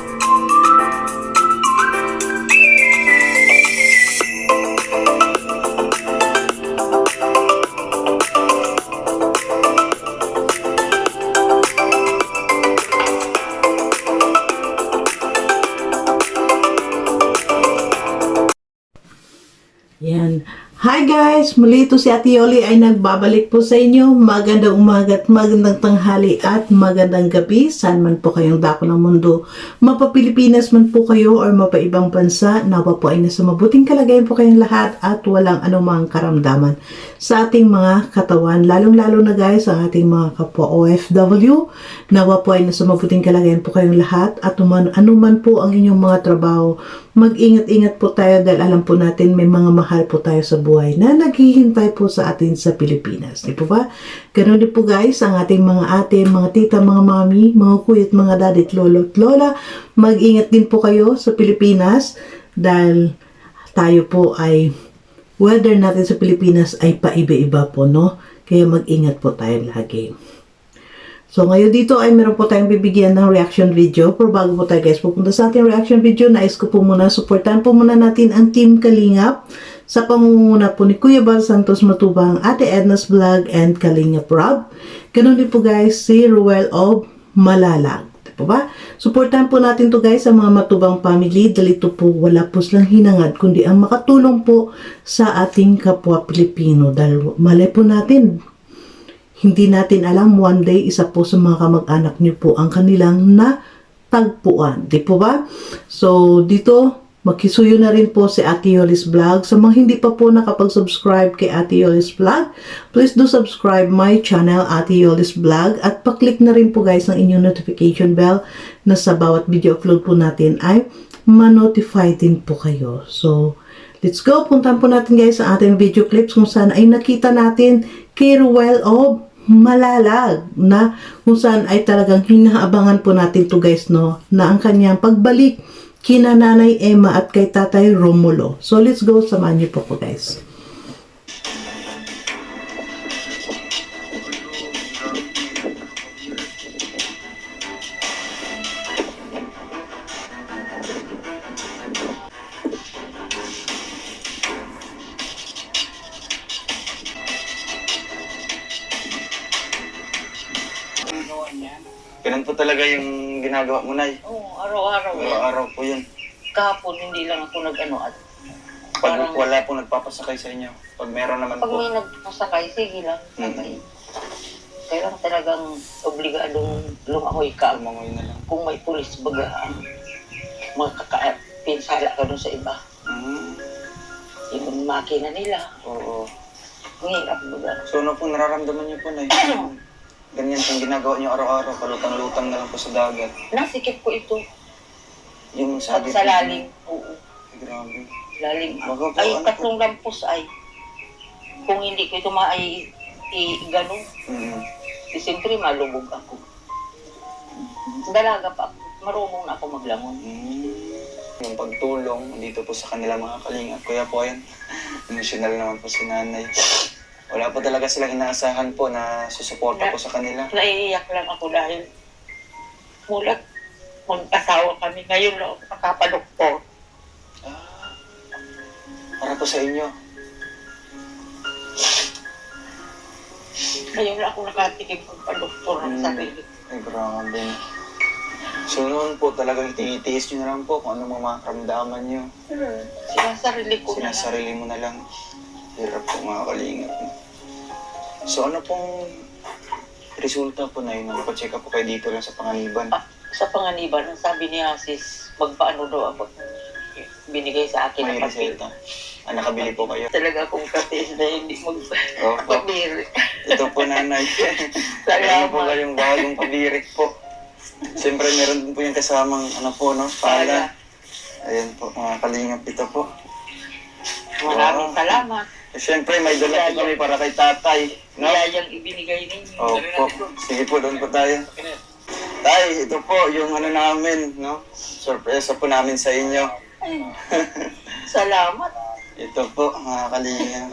Yan. Guys! Muli ito si Ate Yoli ay nagbabalik po sa inyo. Magandang umaga at magandang tanghali at magandang gabi. Saan man po kayong dako ng mundo. Mapa Pilipinas man po kayo or mapa ibang bansa. Nawa po ay nasa mabuting kalagayan po kayong lahat at walang anumang karamdaman sa ating mga katawan. Lalong-lalo na guys ang ating mga kapwa OFW. Nawa po ay nasa mabuting kalagayan po kayong lahat at uman, anuman po ang inyong mga trabaho. Mag-ingat-ingat po tayo dahil alam po natin may mga mahal po tayo sa buhay na naghihintay po sa atin sa Pilipinas. Di po ba? Ganun din po guys, ang ating mga ate, mga tita, mga mami, mga kuya at mga daddy at lolo at lola. Mag-ingat din po kayo sa Pilipinas dahil tayo po ay weather natin sa Pilipinas ay paiba-iba po, no? Kaya mag-ingat po tayo lagi. So, ngayon dito ay meron po tayong bibigyan ng reaction video. Pero bago po tayo guys, pupunta sa ating reaction video, nais ko po muna, supportan po muna natin ang Team Kalingap sa pangunguna po ni Kuya Bal Santos Matubang, Ate Edna's Vlog, and Kalingap Rob. Ganun din po guys, si Ruel of Malalag. Di po ba? Supportan po natin to guys sa mga matubang family dahil ito po wala po silang hinangad kundi ang makatulong po sa ating kapwa Pilipino dahil malay po natin hindi natin alam one day isa po sa mga kamag-anak niyo po ang kanilang natagpuan. Di po ba? So, dito, makisuyo na rin po si Ate Yolis Vlog. Sa mga hindi pa po nakapag-subscribe kay Ate Yolis Vlog, please do subscribe my channel, Ate Yolis Vlog. At paklik na rin po guys ang inyong notification bell na sa bawat video upload po natin ay ma-notify din po kayo. So, let's go. Puntahan po natin guys ang ating video clips kung saan ay nakita natin kay Ruel of malalag na kung saan ay talagang hinaabangan po natin to guys no na ang kanyang pagbalik kina nanay Emma at kay tatay Romulo. So let's go samahan niyo po po guys. Ganun po talaga yung ginagawa mo, Nay. Oo, araw-araw. eh. Araw-araw po yun. Kahapon hindi lang ako nag-ano at Pag Parang- wala po nagpapasakay sa inyo. Pag meron naman pag po. may nagpasakay, sige lang. Mm. Kailangan talagang obligadong lumahoy ka. Lumangoy na lang. Kung may pulis baga, makakapinsala ka dun sa iba. Mm. Yung makina nila, Oo. ang hirap baga. So ano po nararamdaman niyo po, Nay? Ganyan pong ginagawa niyo araw-araw. Palutang-lutang na lang po sa dagat. Nasikip ko ito. Yung sa po- lalim. Oo, Ay, grabe. lalim. Po, Ay, ano tatlong lampos ay. Kung hindi ko ito maay i-ganong, Mm. di siyempre malubog ako. Dalaga pa ako. Marunong na ako maglangon. Mm. Yung pagtulong dito po sa kanila mga kalingap. Kuya po yan. Emotional naman po si nanay. Wala po talaga silang inaasahan po na susuporta po sa kanila. Naiiyak lang ako dahil mula mag-asawa kami. Ngayon lang ako nakapadoktor. Ah, para po sa inyo. Ngayon lang ako nakatikim magpa-doktor ng Mm. sarili. Ay, grabe. So noon po talagang itiitiis nyo na lang po kung ano mga karamdaman nyo. Sinasarili ko na lang. Sinasarili mo na lang. Hirap po mga kalingap. So ano pong resulta po na yun? Nagpa-check up po kayo dito lang sa panganiban. Ah, sa panganiban, ang sabi ni Asis, magpaano daw ako. Binigay sa akin May ang papel. reseta. Ah, nakabili po kayo. Talaga akong kapil na hindi magpapil. Ito po nanay. Kaya po Salamat. kayong bagong pabirik po. Siyempre meron din po yung kasamang ano po no, pala. Ayan po mga kalingap ito po. Maraming salamat. Eh, Siyempre may dala po kami para kay tatay. No? Nilayang ibinigay ninyo. Opo. Sige po, doon po tayo. Tay, ito po yung ano namin, no? Sorpresa po namin sa inyo. Ay, salamat. Ito po, mga kalingap.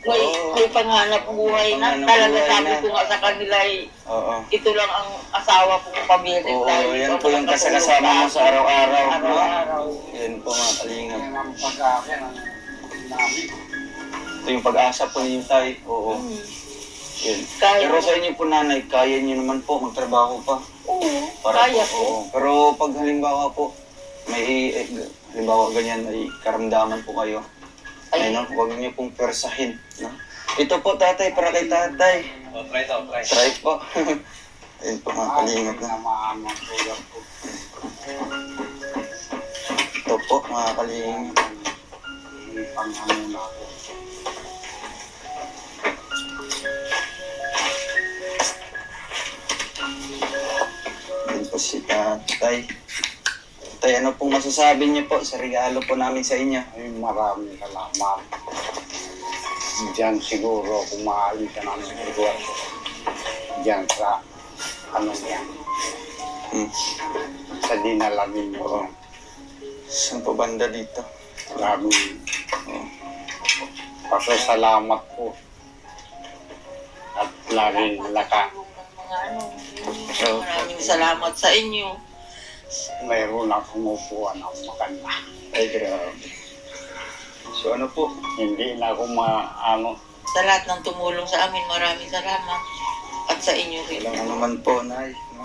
may, Oo. may panghanap buhay na. Panghanap Talaga buhay sabi na. ko nga sa kanila, eh, Oo. ito lang ang asawa ko pamilya. Oo, yan po yung kasalasama mo sa araw-araw. no? Araw-araw. Yan po mga kalingap. Ito yung pag-asa po ninyo tayo. Oo. Hmm. Yan. Kaya Pero sa inyo po nanay, kaya niyo naman po magtrabaho pa. Oo, Para kaya po, ko. oo. Pero pag halimbawa po, may eh, halimbawa ganyan, may karamdaman po kayo. Ay, Ay. no, huwag niyo pong persahin. No? Ito po tatay, para kay tatay. Oh, try daw, try. Try po. Ayun po mga kalingap na. Ito po mga kalingap. Ayun po si tatay. Tay, ano pong masasabi niyo po sa regalo po namin sa inyo? Ay, maraming salamat. Diyan siguro kung maalis ka namin siguro. Diyan sa ano yan, Hmm. sa dinalamin mo. Saan po banda dito? Maraming Oh. pasasalamat po. At laging laka. Mga ano, Oo. Maraming salamat sa inyo. Mayroon akong upuan ng maganda. Ay, grabe. So ano po? Hindi na ako ma, ano, Sa lahat ng tumulong sa amin, maraming salamat. At sa inyo rin. Walang ano man po, Nay. No?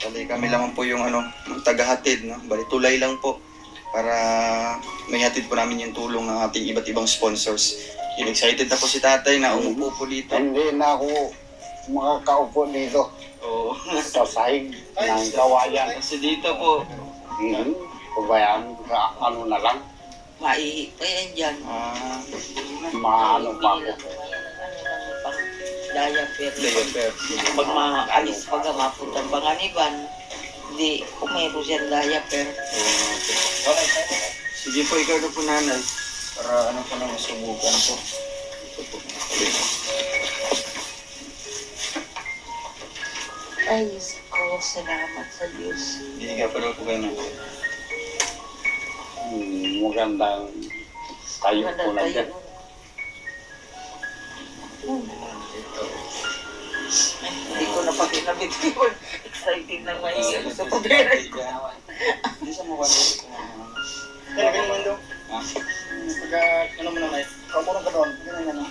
Bali kami lang po yung ano, yung tagahatid. No? Bali tulay lang po para may hatid po namin yung tulong ng ating iba't ibang sponsors. Yun, excited na po si tatay na umupo po dito. hindi na ako makakaupo dito Oo. sa sahig ng kawayan. Kasi dito po, Hmm, pabayaan ka, ano na lang, Maihi pa yan dyan. ah, maano pa ako. diaper. diaper. Pag maalis pag mapuntang panganiban, di kung mayroon siyang diaper. Oo. Sige po, ikaw na po nanay. Para ano po na masubukan po. Diyos ko, salamat sa Diyos. Hindi ka pa daw po kayo na. Hmm, magandang tayo po na dyan. Ay, Hindi ko na pakinabit yun. Excited na mahiya sa pabera. Hindi sa mukha nito. Kaya ganun man daw. Ah, Pagka, ano mo na, Nay? Kamurang ka doon. Ganun ah.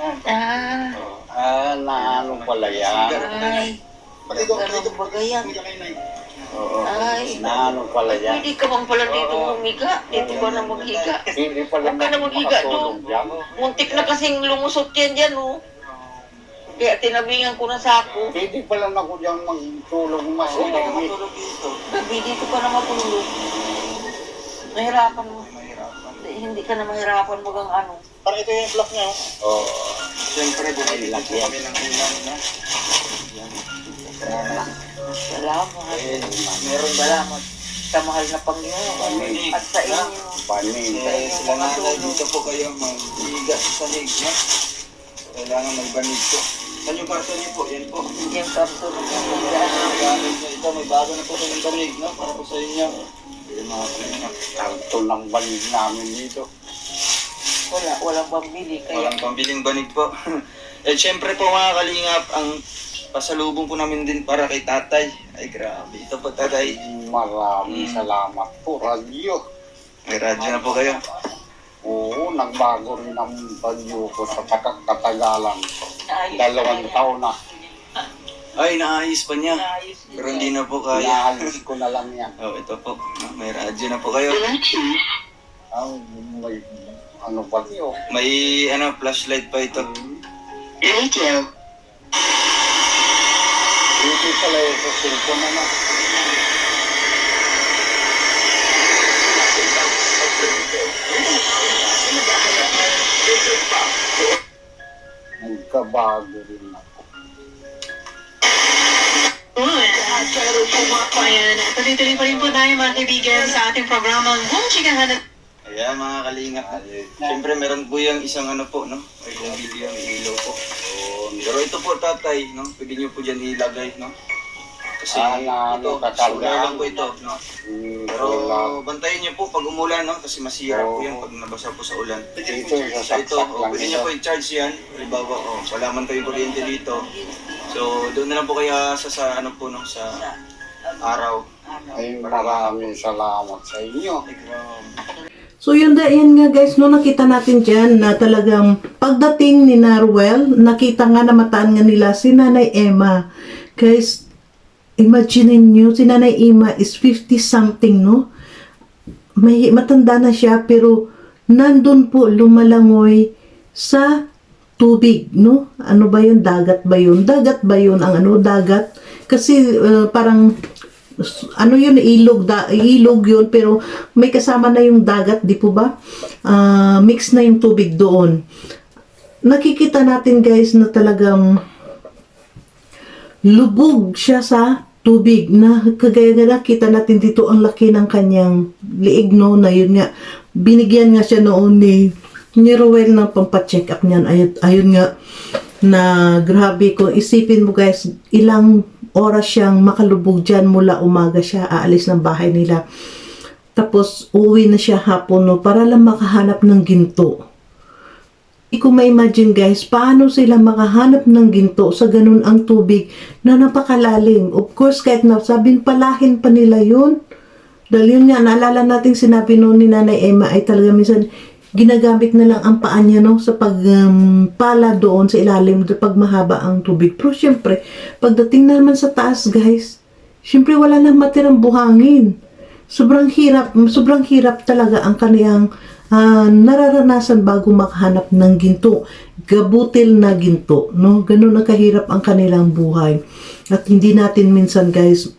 Yan. Ah. Ah, na pala yan? ay. Ganun ba ka Nay. Oo. Ay. Na ano pala yan? Pwede ka bang pala dito humiga? Dito ba na maghiga? Hindi pala Huwag ka na maghiga makatulog dyan. Muntik na kasing lumusot yan dyan, oh. Kaya tinabingan ko na sako. Hindi pala na ko dyan magtulog mas Hindi ka hindi. matulog dito. Gabi dito ka na matulog. Mahirapan mo. Mahirapan. Hindi, hindi ka na mahirapan mo ang ano. Parang ito yung block niya, oh. Oo. Siyempre, bumili lang kami ng ulam, no? Salamat. Meron Salamat sa mahal na Panginoon at sa inyo. Panin. Eh, sila nanay, dito po kayo mag-iga sa sahig, no? Kailangan magbanig po. Saan yung karton niyo po? Yan po. Yung karto ng pamilya. Gamit niyo ito, may bago na po kayong banig, no? Para po sa inyo. Yan mga ng banig namin dito. Wala, walang pambili. Kaya Walang pambiling banig po. eh, syempre po mga kalingap, ang pasalubong po namin din para kay tatay. Ay, grabe. Ito po, tatay. Maraming Hmm. salamat po, radyo. May radyo na po kayo. Oo, nagbago rin ang radyo ko sa taka- katagalan. Dalawang taon na. Ay, naayos pa niya. Pero hindi na po kaya. Inaalis ko na lang yan. Oh, ito po. May radyo na po kayo. Ang may ano pa niyo? May ano, flashlight pa ito. Dito pala yung sa cellphone na. Nagkabago rin ako. Hello po mga kabayan. Tuloy-tuloy pa rin po tayo mga kaibigan sa ating programang Buong Chikahan at mga kalingap. Siyempre meron po yung isang ano po, no? May bumbilyo, may ilaw po. Pero ito po tatay, no? Pwede niyo po dyan ilagay, no? Kasi Ah, na- ito, nakakarga. solar lang po ito. No? Hmm, Pero bantayan niyo po pag umulan, no? Kasi masira po Oo. yan pag nabasa po sa ulan. Dito, So sa ito, oh, pwede niyo po i-charge yan. Halimbawa, oh, wala man kayong kuryente dito. So, doon na lang po kaya sa, sa ano po, no? Sa araw. Ay, maraming salamat sa inyo. So yun da, yan nga guys, no, nakita natin dyan na talagang pagdating ni Narwell, nakita nga na mataan nga nila si Nanay Emma. Guys, imagine nyo, si Nanay Emma is 50 something, no? May matanda na siya pero nandun po lumalangoy sa tubig, no? Ano ba yun? Dagat ba yun? Dagat ba yun? Ang ano, dagat? Kasi uh, parang ano yun, ilog, da, ilog yun, pero may kasama na yung dagat, di po ba? Ah, mix na yung tubig doon. Nakikita natin guys na talagang lubog siya sa tubig na kagaya nga nakita natin dito ang laki ng kanyang liig no na yun nga binigyan nga siya noon ni ni Rowel ng pampacheck up niyan ayun, ayun nga na grabe kung isipin mo guys ilang oras siyang makalubog dyan mula umaga siya aalis ng bahay nila tapos uwi na siya hapon no para lang makahanap ng ginto Hindi ko ma-imagine guys, paano sila makahanap ng ginto sa ganun ang tubig na napakalalim. Of course, kahit na sabing palahin pa nila yun. Dahil yun nga, naalala natin sinabi noon ni Nanay Emma ay talaga minsan ginagamit na lang ang paa niya no, sa pagpala doon sa ilalim pag mahaba ang tubig. Pero syempre, pagdating naman sa taas guys, syempre wala nang matirang buhangin. Sobrang hirap, sobrang hirap talaga ang kaniyang ah, nararanasan bago makahanap ng ginto. Gabutil na ginto, no? Ganun ang kahirap ang kanilang buhay. At hindi natin minsan, guys,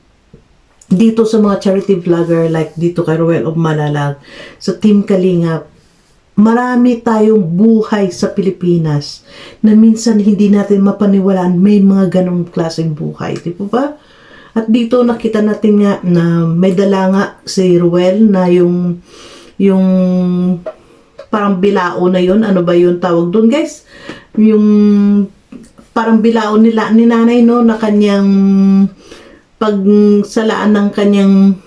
dito sa mga charity vlogger like dito kay Ruel of Malalag, sa Team Kalingap, marami tayong buhay sa Pilipinas na minsan hindi natin mapaniwalaan may mga ganong klaseng buhay. Di po ba? At dito nakita natin nga na may dala nga si Ruel na yung yung parang bilao na yun. Ano ba yun tawag doon guys? Yung parang bilao nila ni nanay no na kanyang pagsalaan ng kanyang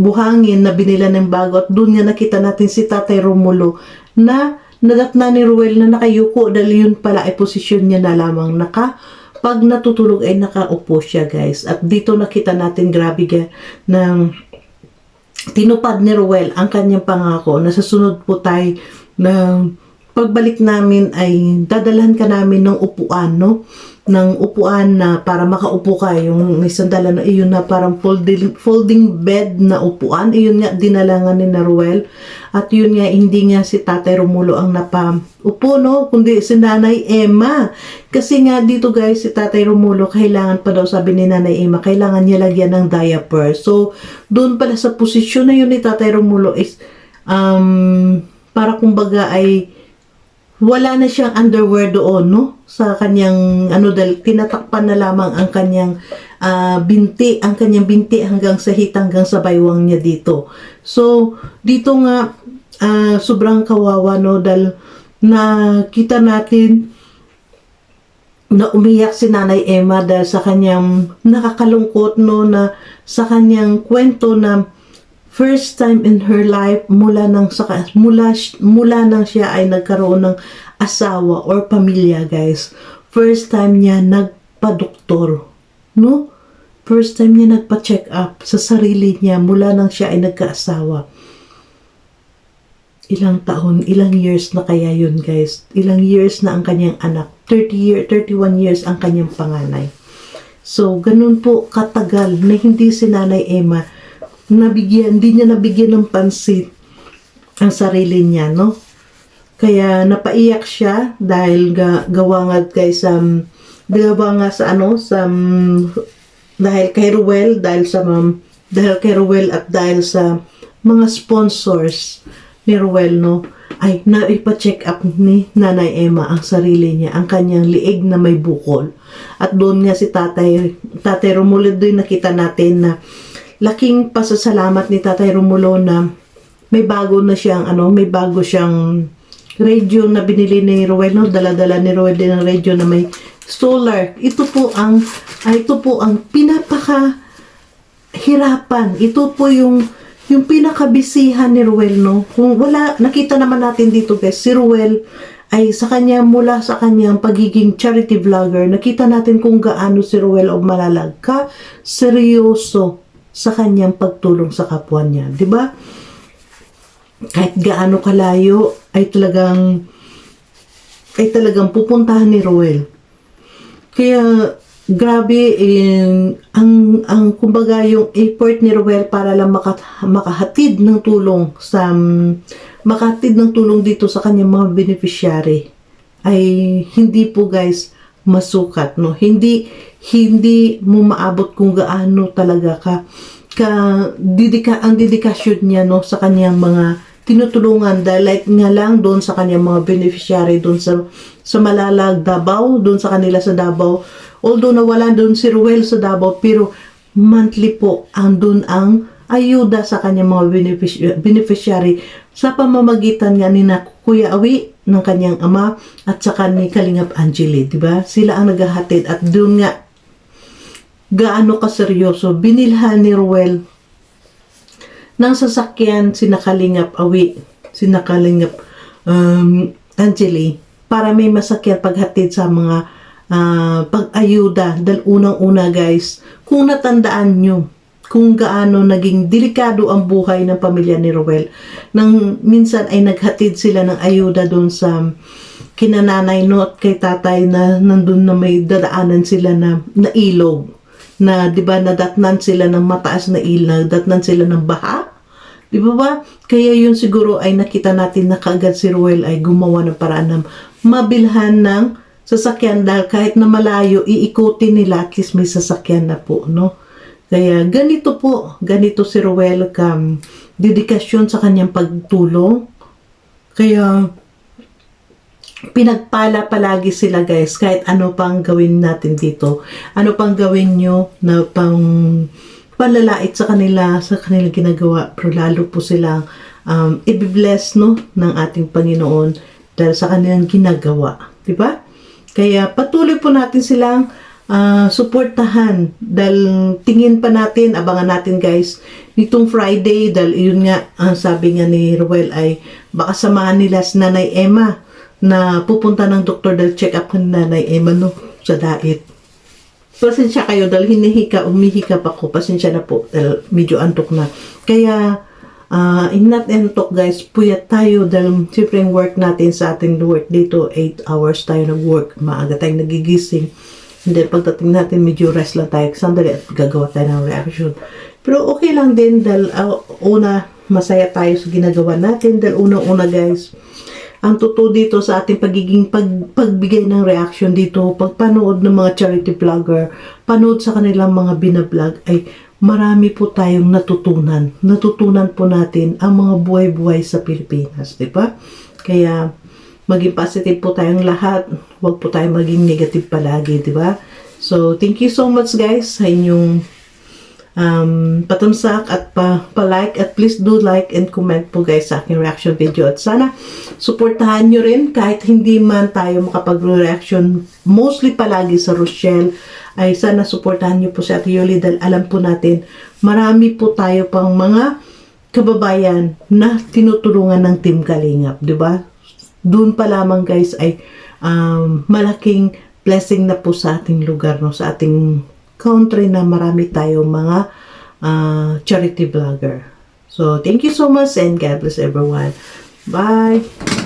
buhangin na binila ng bago at doon nga nakita natin si Tatay Romulo na nadatna ni Ruel na nakayuko dahil yun pala ay posisyon niya na lamang naka pag natutulog ay nakaupo siya guys at dito nakita natin grabe ga ng tinupad ni Ruel ang kanyang pangako na sa sunod po tayo na pagbalik namin ay dadalhan ka namin ng upuan, no? Ng upuan na para makaupo ka yung may sandalan na iyon na parang folding, folding bed na upuan. Iyon nga dinalangan ni Naruel. At yun nga hindi nga si Tatay Romulo ang napaupo no? Kundi si Nanay Emma. Kasi nga dito guys si Tatay Romulo kailangan pa daw sabi ni Nanay Emma kailangan niya lagyan ng diaper. So doon pala sa posisyon na yun ni Tatay Romulo is um, para kumbaga ay wala na siyang underwear doon, no? Sa kanyang, ano, dahil tinatakpan na lamang ang kanyang ah, binti, ang kanyang binti hanggang sa hit, hanggang sa baywang niya dito. So, dito nga, ah, sobrang kawawa, no? Dahil nakita natin na umiyak si Nanay Emma dahil sa kanyang nakakalungkot, no? Na sa kanyang kwento na first time in her life mula nang sa mula mula nang siya ay nagkaroon ng asawa or pamilya guys. First time niya nagpa-doktor no? First time niya nagpa-check up sa sarili niya mula nang siya ay nagkaasawa. Ilang taon ilang years na kaya yun guys? Ilang years na ang kanyang anak? 30 year 31 years ang kanyang panganay. So ganun po katagal na hindi si Nanay Emma nabigyan, hindi niya nabigyan ng pansin ang sarili niya, no? Kaya napaiyak siya dahil ga, gawa nga kay sa gawa nga sa ano sa um, dahil kay Ruel dahil sa um, dahil kay Ruel at dahil sa mga sponsors ni Ruel no ay naipa-check up ni Nanay Emma ang sarili niya, ang kanyang liig na may bukol. At doon nga si Tatay, Tatay Romulo doon nakita natin na laking pasasalamat ni Tatay Romulo na may bago na siyang ano, may bago siyang radio na binili ni Roel, no? Dala-dala ni Roel din ang radio na may solar. Ito po ang, ay, ito po ang pinapaka hirapan. Ito po yung yung pinakabisihan ni Ruel, no? Kung wala, nakita naman natin dito guys, si Ruel ay sa kanya, mula sa kanyang pagiging charity vlogger, nakita natin kung gaano si Ruel o malalag ka, seryoso sa kanyang pagtulong sa kapwa niya. ba? Kahit gaano kalayo, ay talagang ay talagang pupuntahan ni Ruel. Kaya grabe in ang ang kumbaga yung effort ni Ruel para lang maka, makahatid ng tulong sa makahatid ng tulong dito sa kanyang mga beneficiary ay hindi po guys masukat no? Hindi hindi mo maabot kung gaano talaga ka ka didika ang dedikasyon niya no sa kanyang mga tinutulungan. Dahil like nga lang doon sa kanyang mga beneficiary doon sa sa Malalag Davao doon sa kanila sa Davao. Although nawala doon si Ruel sa Davao pero monthly po ang doon ang ayuda sa kanyang mga benefici- beneficiary sa pamamagitan nga ni na Kuya Awi ng kanyang ama at saka ni Kalingap Angeli, di ba? Sila ang naghahatid at doon nga gaano kaseryoso binilhan ni Ruel ng sasakyan si Nakalingap Awi, si Nakalingap um, Angeli para may masakyan paghatid sa mga ah, pag-ayuda dahil unang-una guys kung natandaan nyo kung gaano naging delikado ang buhay ng pamilya ni Roel nang minsan ay naghatid sila ng ayuda doon sa kinananay no at kay tatay na nandun na may dadaanan sila na, na ilog na 'di ba nadatnan sila ng mataas na ilog, nadatnan sila ng baha. 'Di ba ba? Kaya yun siguro ay nakita natin na kaagad si Ruel ay gumawa ng paraan na mabilhan ng sasakyan dahil kahit na malayo, iikutin nila at least may sasakyan na po, no? Kaya ganito po, ganito si Ruel kam dedikasyon sa kanyang pagtulong. Kaya pinagpala palagi sila guys kahit ano pang gawin natin dito. Ano pang gawin nyo na pang palalait sa kanila sa kanilang ginagawa. Pero lalo po silang um, ibibless no ng ating Panginoon dahil sa kanilang ginagawa. Di ba? Kaya patuloy po natin silang ah, suportahan dahil tingin pa natin abangan natin guys nitong Friday dahil yun nga ang sabi nga ni Ruel ay baka samahan nila si Nanay Emma na pupunta ng doktor dahil check up ni Nanay Emma no sa diet pasensya kayo dahil hinihika, umihikap ako. Pasensya na po dahil medyo antok na. Kaya, uh, in not antok guys, puyat tayo dahil siyempre work natin sa ating work dito, 8 hours tayo nag-work. Maaga tayong nagigising. Then pagdating natin, medyo rest lang tayo. Sandali at gagawa tayo ng reaction. Pero okay lang din dahil uh, una, masaya tayo sa ginagawa natin. Dahil unang-una guys, ang totoo dito sa ating pagiging pag, pagbigay ng reaction dito, pagpanood ng mga charity vlogger, panood sa kanilang mga binablog, ay marami po tayong natutunan. Natutunan po natin ang mga buhay-buhay sa Pilipinas, di ba? Kaya, maging positive po tayong lahat. Huwag po tayong maging negative palagi, di ba? So, thank you so much guys sa inyong um, patamsak at pa, pa-like at please do like and comment po guys sa aking reaction video at sana suportahan nyo rin kahit hindi man tayo makapag-reaction mostly palagi sa Rochelle ay sana suportahan nyo po si Ate Yoli dahil alam po natin marami po tayo pang mga kababayan na tinutulungan ng Team Kalingap, di ba? Doon pa lamang guys ay um, malaking blessing na po sa ating lugar, no? sa ating country na marami tayong mga uh, charity vlogger. So, thank you so much and God bless everyone. Bye!